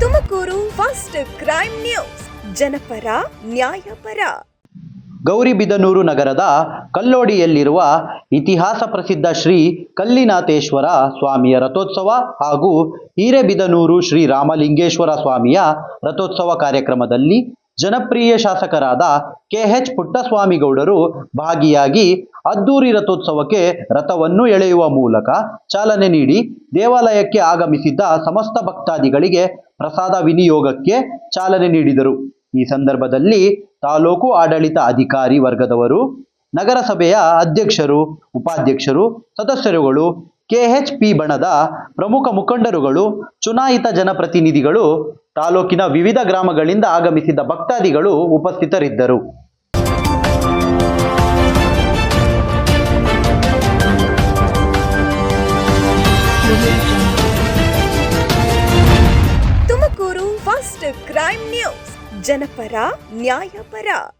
Tumakuru first crime news. ಜನಪರ, ನ್ಯಾಯಪರ. ಗೌರಿಬಿದನೂರು ನಗರದ ಕಲ್ಲೋಡಿಯಲ್ಲಿರುವ ಇತಿಹಾಸ ಪ್ರಸಿದ್ಧ ಶ್ರೀ ಕಲ್ಲಿನಾಥೇಶ್ವರ ಸ್ವಾಮಿಯ ರಥೋತ್ಸವ ಹಾಗೂ ಹಿರೇಬಿದನೂರು ಶ್ರೀ ರಾಮಲಿಂಗೇಶ್ವರ ಸ್ವಾಮಿಯ ರಥೋತ್ಸವ ಕಾರ್ಯಕ್ರಮದಲ್ಲಿ ಜನಪ್ರಿಯ ಶಾಸಕರಾದ ಕೆ ಎಚ್ ಪುಟ್ಟಸ್ವಾಮಿಗೌಡರು ಭಾಗಿಯಾಗಿ ಅದ್ದೂರಿ ರಥೋತ್ಸವಕ್ಕೆ ರಥವನ್ನು ಎಳೆಯುವ ಮೂಲಕ ಚಾಲನೆ ನೀಡಿ ದೇವಾಲಯಕ್ಕೆ ಆಗಮಿಸಿದ್ದ ಸಮಸ್ತ ಭಕ್ತಾದಿಗಳಿಗೆ ಪ್ರಸಾದ ವಿನಿಯೋಗಕ್ಕೆ ಚಾಲನೆ ನೀಡಿದರು. ಈ ಸಂದರ್ಭದಲ್ಲಿ ತಾಲೂಕು ಆಡಳಿತ ಅಧಿಕಾರಿ ವರ್ಗದವರು, ನಗರಸಭೆಯ ಅಧ್ಯಕ್ಷರು, ಉಪಾಧ್ಯಕ್ಷರು, ಸದಸ್ಯರುಗಳು ಕೆಎಚ್ಪಿ ಬಣದ ಪ್ರಮುಖ ಮುಖಂಡರುಗಳು, ಚುನಾಯಿತ ಜನಪ್ರತಿನಿಧಿಗಳು, ತಾಲೂಕಿನ ವಿವಿಧ ಗ್ರಾಮಗಳಿಂದ ಆಗಮಿಸಿದ್ದ ಭಕ್ತಾದಿಗಳು ಉಪಸ್ಥಿತರಿದ್ದರು. Tumkur first crime news. ಜನಪರ, ನ್ಯಾಯಪರ.